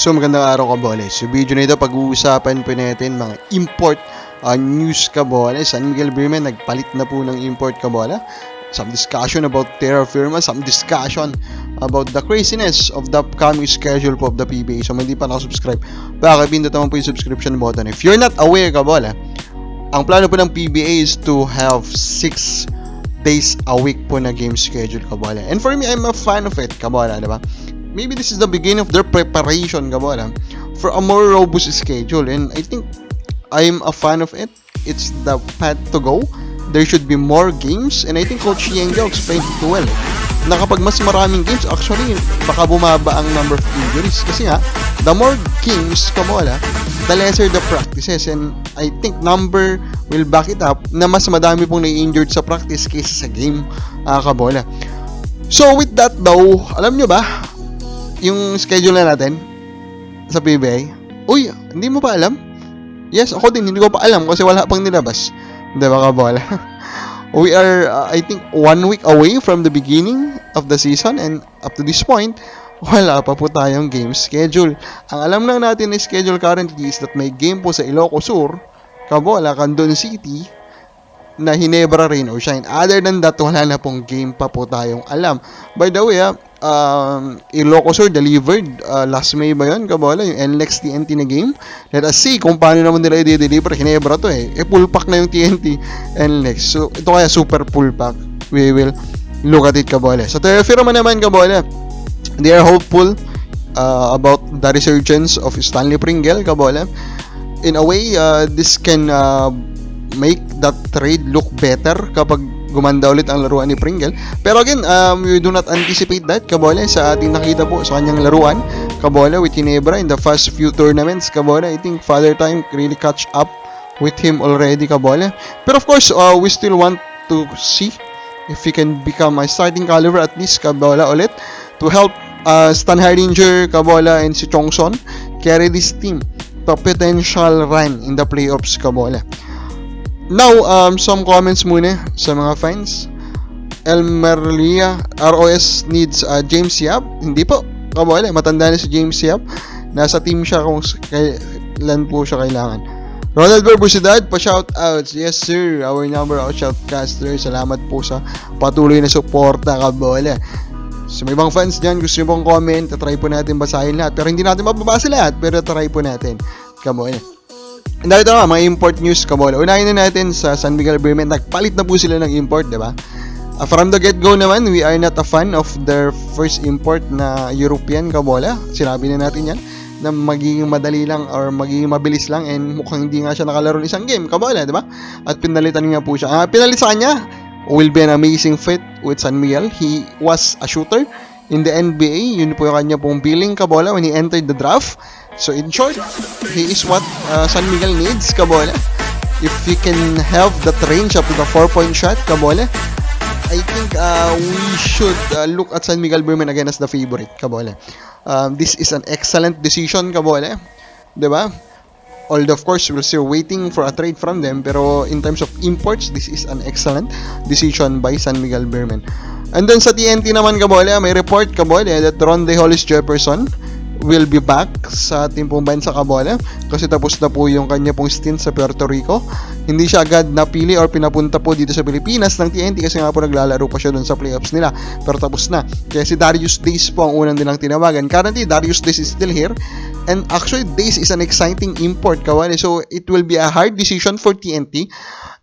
So magandang araw kabole. Sa video na ito pag-uusapan po natin mga import uh, news kabole. San Miguel Bremen nagpalit na po ng import kabole. Some discussion about Terra Firma, some discussion about the craziness of the upcoming schedule po of the PBA. So hindi pa nakasubscribe, baka pindot naman po yung subscription button. If you're not aware kabole, ang plano po ng PBA is to have 6 days a week po na game schedule kabole. And for me, I'm a fan of it kabole, di ba? Maybe this is the beginning of their preparation, Gabora, for a more robust schedule. And I think I'm a fan of it. It's the path to go. There should be more games. And I think Coach Yenga explained it well. Na kapag mas maraming games, actually, baka bumaba ang number of injuries. Kasi nga, the more games, Kamola, the lesser the practices. And I think number will back it up na mas madami pong na-injured sa practice kaysa sa game, uh, Kabola. So with that daw, alam nyo ba, yung schedule na natin sa PBA. Uy, hindi mo pa alam? Yes, ako din, hindi ko pa alam kasi wala pang nilabas. Hindi ba kabola? We are, uh, I think, one week away from the beginning of the season and up to this point, wala pa po tayong game schedule. Ang alam lang natin na schedule currently is that may game po sa Ilocos Sur, Kabola, Candon City, na Hinebra Rain or Shine. Other than that, wala na pong game pa po tayong alam. By the way, ah, um, Ilocos Sur delivered uh, last May ba yun, Kabola? Yung NLEX TNT na game. Let us see kung paano naman nila i-deliver. Hinebra to eh. E full pack na yung TNT NLEX. So, ito kaya super full pack. We will look at it, Kabola. So, Terrafirma naman, Kabola. They are hopeful uh, about the resurgence of Stanley Pringle, Kabola. In a way, uh, this can uh, make that trade look better kapag gumanda ulit ang laruan ni Pringle. Pero again, um, we do not anticipate that, Kabole, sa ating nakita po sa kanyang laruan, Kabole, with Ginebra in the first few tournaments, Kabole, I think Father Time really catch up with him already, Kabole. Pero of course, uh, we still want to see if he can become a starting caliber at least, Kabola, ulit, to help uh, Stan Hardinger, Kabola, and si Chongson carry this team to potential run in the playoffs, Kabola. Now, um, some comments muna sa mga fans. Elmerlia, ROS needs uh, James Yap. Hindi po. Kabola, matanda na si James Yap. Nasa team siya kung kailan po siya kailangan. Ronald Barbusidad, pa-shout outs. Yes sir, our number of shoutcaster. Salamat po sa patuloy na suporta, Kabola. So may ibang fans dyan, gusto nyo pong comment, try po natin basahin lahat. Pero hindi natin mababasa lahat, pero try po natin. Kabola. And dahil ito nga, mga import news, kabola. Unahin na natin sa San Miguel Bremen. Nagpalit na po sila ng import, di ba? Uh, from the get-go naman, we are not a fan of their first import na European kabola. Sinabi na natin yan na magiging madali lang or magiging mabilis lang and mukhang hindi nga siya nakalaro ng isang game, kabola, di ba? At pinalitan nga po siya. Uh, pinalit sa kanya, will be an amazing fit with San Miguel. He was a shooter in the NBA. Yun po yung kanya pong billing kabola when he entered the draft. So in short, he is what uh, San Miguel needs, Kabola. If he can have that range up to the 4-point shot, Kabola, I think uh, we should uh, look at San Miguel Berman again as the favorite, Kabola. Um, this is an excellent decision, Kabola. Diba? Although of course we're still waiting for a trade from them, pero in terms of imports, this is an excellent decision by San Miguel Berman. And then sa TNT naman, Kabola, may report, Kabola, that Ron De Hollis Jefferson will be back sa ating pong bansa Kabola kasi tapos na po yung kanya pong stint sa Puerto Rico. Hindi siya agad napili or pinapunta po dito sa Pilipinas ng TNT kasi nga po naglalaro pa siya doon sa playoffs nila. Pero tapos na. Kaya si Darius Days po ang unang nilang tinawagan. Currently, Darius Days is still here. And actually, Days is an exciting import, Kawali. So, it will be a hard decision for TNT.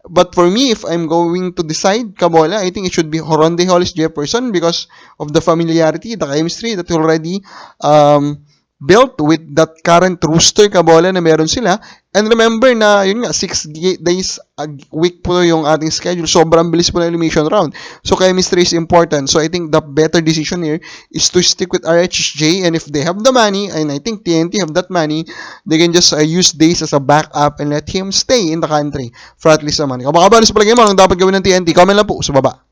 But for me, if I'm going to decide Kabola, I think it should be Horonde Hollis Jefferson because of the familiarity, the chemistry that already um, built with that current rooster kabola na meron sila. And remember na, yun nga, 6 days a week po yung ating schedule. Sobrang bilis po na elimination round. So, chemistry is important. So, I think the better decision here is to stick with RHJ. And if they have the money, and I think TNT have that money, they can just uh, use days as a backup and let him stay in the country for at least a month. Kapag kabalis palagi mo, anong dapat gawin ng TNT? Comment lang po sa baba.